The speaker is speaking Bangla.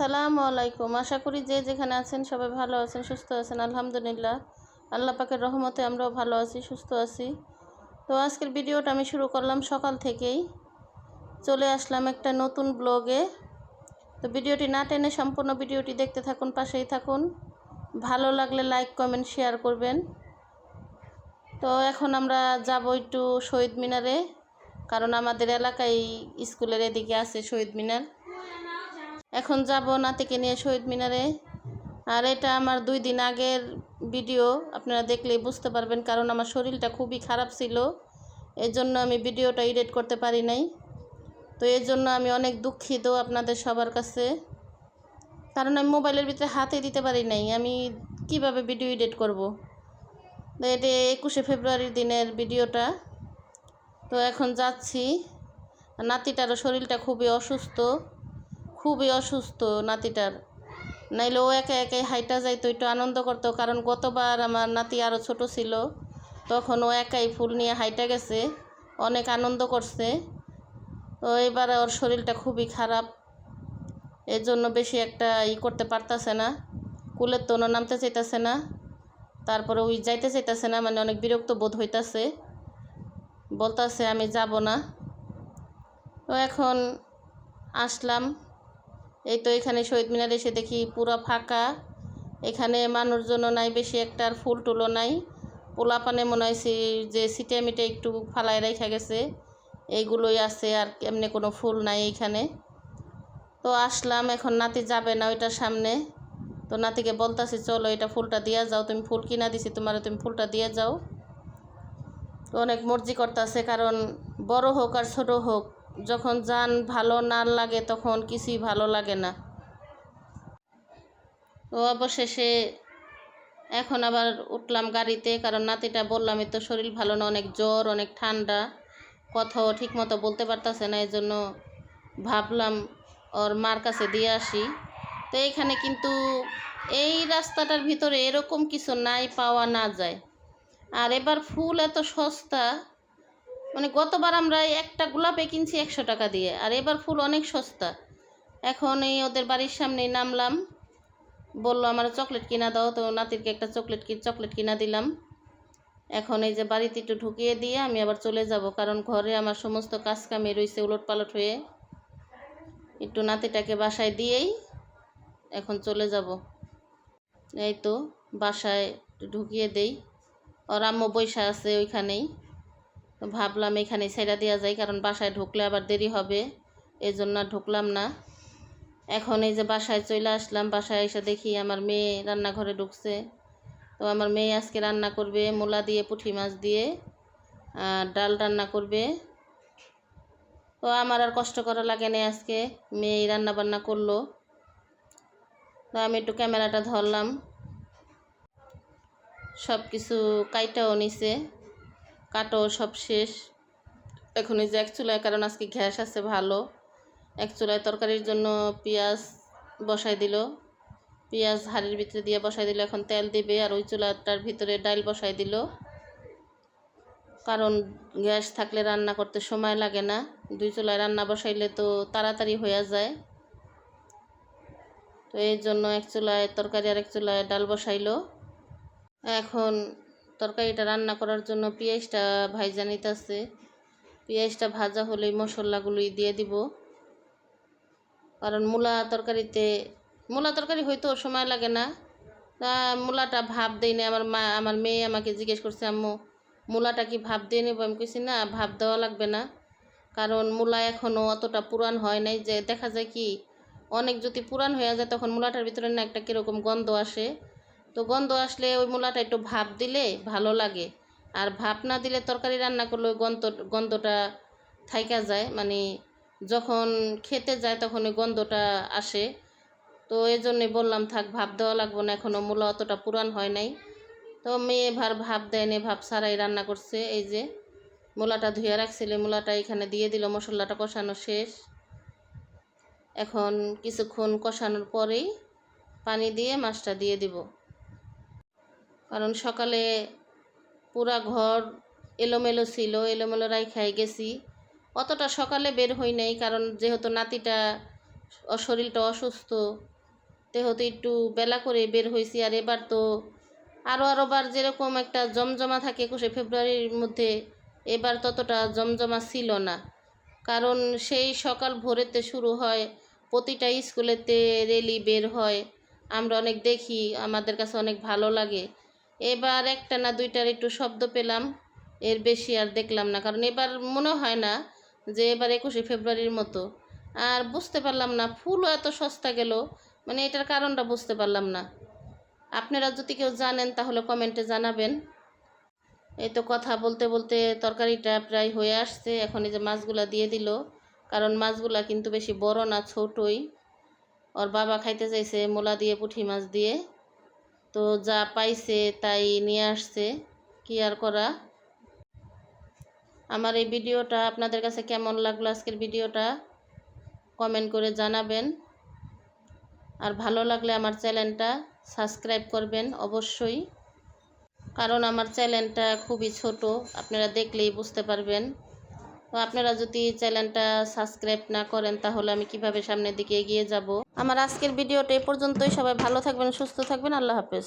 আসসালামু আলাইকুম আশা করি যে যেখানে আছেন সবাই ভালো আছেন, সুস্থ আছেন। আলহামদুলিল্লাহ। আল্লাহ পাকের রহমতে আমরাও ভালো আছি, সুস্থ আছি। তো আজকের ভিডিওটা আমি শুরু করলাম সকাল থেকেই। চলে আসলাম একটা নতুন ব্লগে। তো ভিডিওটি না টেনে সম্পূর্ণ ভিডিওটি দেখতে থাকুন, পাশেই থাকুন। ভালো লাগলে লাইক, কমেন্ট, শেয়ার করবেন। তো এখন আমরা যাব একটু শহীদ মিনারে, কারণ আমাদের এলাকায় স্কুলের এদিকে আছে শহীদ মিনার। এখন যাব নাতিকে নিয়ে শহীদ মিনারে। আর এটা আমার দুই দিন আগের ভিডিও, আপনারা দেখলেই বুঝতে পারবেন, কারণ আমার শরীরটা খুবই খারাপ ছিল। এর জন্য আমি ভিডিওটা এডিট করতে পারি নাই। তো এর জন্য আমি অনেক দুঃখিত আপনাদের সবার কাছে। কারণ আমি মোবাইলের ভিতরে হাতে দিতে পারি নাই, আমি কীভাবে ভিডিও এডিট করব? এটা একুশে ফেব্রুয়ারির দিনের ভিডিওটা। তো এখন যাচ্ছি। নাতিটারও শরীরটা খুবই অসুস্থ। খুবই অসুস্থ নাতিটার। নাইলে ও একা একাই হাইটা যাইতো, একটু আনন্দ করতো, কারণ গতবার আমার নাতি আরও ছোট ছিল। তখন ও একাই ফুল নিয়ে হাইটা গেছে, অনেক আনন্দ করছে। তো এবারে ওর শরীরটা খুবই খারাপ। এর জন্য বেশি একটা ই করতে পারতাছে না। কুলের তো নামতে চাইতেছে না। তারপরে ওই যাইতে চাইতেছে না মানে অনেক বিরক্ত বোধ হইতাছে। বলতাছে, আমি যাব না। তো এখন আসলাম। এই তো এখানে শহীদ মিনার এসে দেখি পুরো ফাঁকা। এখানে মানুষজনও নাই, বেশি একটা আর ফুল টুলো নাই। পোলাপানে মনে হয় যে সিটে মিটে একটু ফালায় রেখে গেছে। এইগুলোই আছে আর এমনি কোনো ফুল নাই এইখানে। তো আসলাম, এখন নাতি যাবে না ওইটার সামনে। তো নাতিকে বলতাছি, চলো এটা ফুলটা দিয়ে যাও। তুমি ফুল কিনা দিছি, তোমার তুমি ফুলটা দিয়ে যাও। তো অনেক মর্জি করতেছে, কারণ বড় হোক আর ছোট হোক যখন যান ভালো না লাগে তখন কিছুই ভালো লাগে না। তো অবশেষে এখন আবার উঠলাম গাড়িতে, কারণ নাতিটা বললামই তো শরীর ভালো না, অনেক জ্বর, অনেক ঠান্ডা। কথাও ঠিক মতো বলতে পারতাছে না এই জন্য ভাবলাম ওর মার কাছে দিয়ে আসি। তো এইখানে কিন্তু এই রাস্তাটার ভিতরে এরকম কিছু নাই, পাওয়া না যায়। আর এবার ফুল এত সস্তা মানে গতবার আমরা একটা গোলাপে কিনছি একশো টাকা দিয়ে, আর এবার ফুল অনেক সস্তা। এখন এই ওদের বাড়ির সামনেই নামলাম। বলল, আমার চকলেট কিনা দাও। তো নাতিরকে একটা চকলেট কি চকলেট কিনা দিলাম। এখন এই যে বাড়িতে একটু ঢুকিয়ে দিয়ে আমি আবার চলে যাব, কারণ ঘরে আমার সমস্ত কাজ কামে রয়েছে উলট পালট হয়ে। একটু নাতিটাকে বাসায় দিয়েই এখন চলে যাব। এই তো বাসায় ঢুকিয়ে দেই। ওর আম্মু বৈশা আছে ওইখানেই। ভাবলাম এখানে ছেড়া দেওয়া যায়, কারণ বাসায় ঢুকলে আবার দেরি হবে এই জন্য ঢুকলাম না। এখন এই যে বাসায় চলে আসলাম, বাসায় এসে দেখি আমার মেয়ে রান্নাঘরে ঢুকছে। তো আমার মেয়ে আজকে রান্না করবে মূলা দিয়ে, পুঁটি মাছ দিয়ে, আর ডাল রান্না করবে। তো আমার আর কষ্ট করা লাগে না আজকে মেয়ে রান্না বান্না করল। তো আমি একটু ক্যামেরাটা ধরলাম। সব কিছু কাইটাও নিছে। কাটো সব শেষ। এখন এই যে এক চুলায়, কারণ আজকে গ্যাস আছে ভালো। এক চুলায় তরকারির জন্য পেঁয়াজ বসাই দিল। পেঁয়াজ হাড়ির ভিতরে দিয়ে বসাই দিল, এখন তেল দিবে আর ওই চুলাটার ভিতরে ডাইল বসাই দিল। কারণ গ্যাস থাকলে রান্না করতে সময় লাগে না। দুই চুলায় রান্না বসাইলে তো তাড়াতাড়ি হয়ে যায়। তো এই জন্য এক চুলায় তরকারি আর এক চুলায় ডাল বসাইলো। এখন তরকারিটা রান্না করার জন্য পেঁয়াজটা ভাইজা নিতেছে। পেঁয়াজটা ভাজা হলেই মশলাগুলোই দিয়ে দিব। কারণ মূলা তরকারিতে, মূলা তরকারি হয়তো সময় লাগে না। মূলাটা ভাব দেই না আমার মা, আমার মেয়ে আমাকে জিজ্ঞেস করছে, আম্মু, মূলাটা কি ভাব দিয়ে নেব? আমি কইছি, না ভাব দেওয়া লাগবে না। কারণ মূলা এখনও অতটা পুরান হয় নাই যে দেখা যায় কি, অনেক যদি পুরান হয়ে যায়, তখন মূলাটার ভিতরে না একটা কীরকম গন্ধ আসে। তো গন্ধ আসলে ওই মূলাটা একটু ভাপ দিলে ভালো লাগে। আর ভাপ না দিলে তরকারি রান্না করলে ওই গন্ধ, গন্ধটা থাইকা যায়। মানে যখন খেতে যায় তখন ওই গন্ধটা আসে। তো এই জন্যে বললাম, থাক, ভাপ দেওয়া লাগবো না এখনও মূলা অতটা পুরান হয় নাই। তো মেয়ে ভার ভাপ দেয়নি ভাপ ছাড়াই রান্না করছে। এই যে মূলাটা ধুয়ে রাখছিলে, মূলাটা এখানে দিয়ে দিল, মশলাটা কষানো শেষ। এখন কিছুক্ষণ কষানোর পরেই পানি দিয়ে মাছটা দিয়ে দিব। কারণ সকালে পুরা ঘর এলোমেলো ছিল, এলোমেলো রাইখাই গেছি। অতটা সকালে বের হই নাই, কারণ যেহেতু নাতিটা শরীরটা অসুস্থ, তেহতে একটু বেলা করে বের হয়েছি আর এবার তো আরও আরও বার যেরকম একটা জমজমা থাকে একুশে ফেব্রুয়ারির মধ্যে, এবার ততটা জমজমা ছিল না। কারণ সেই সকাল ভোরেতে শুরু হয়, প্রতিটা স্কুলেতে রেলি বের হয়। আমরা অনেক দেখি, আমাদের কাছে অনেক ভালো লাগে। এবার একটা না দুইটার একটু শব্দ পেলাম। এর বেশি আর দেখলাম না, কারণ এবার মনে হয় না যে এবার একুশে ফেব্রুয়ারির মতো। আর বুঝতে পারলাম না, ফুলও এত সস্তা গেল মানে এটার কারণটা বুঝতে পারলাম না। আপনারা যদি কেউ জানেন, তাহলে কমেন্টে জানাবেন। এই তো কথা বলতে বলতে তরকারিটা প্রায় হয়ে আসছে, এখন এই যে মাছগুলা দিয়ে দিল। কারণ মাছগুলা কিন্তু বেশি বড় না, ছোটই। ওর বাবা খাইতে চাইছে মোলা দিয়ে পুঁটি মাছ দিয়ে। তো যা পাইছে তাই নিয়ে আসছে। কি আর করা? আমার এই ভিডিওটা আপনাদের কাছে কেমন লাগল আজকের ভিডিওটা? কমেন্ট করে জানাবেন। আর ভালো লাগলে আমার চ্যানেলটা সাবস্ক্রাইব করবেন অবশ্যই। কারণ আমার চ্যানেলটা খুবই ছোট, আপনারা দেখলেই বুঝতে পারবেন। তো আপনারা যদি চ্যানেলটা সাবস্ক্রাইব না করেন, তাহলে আমি কীভাবে সামনের দিকে এগিয়ে যাব? আমার আজকের ভিডিওটা এ পর্যন্তই। সবাই ভালো থাকবেন, সুস্থ থাকবেন। আল্লাহ হাফেজ।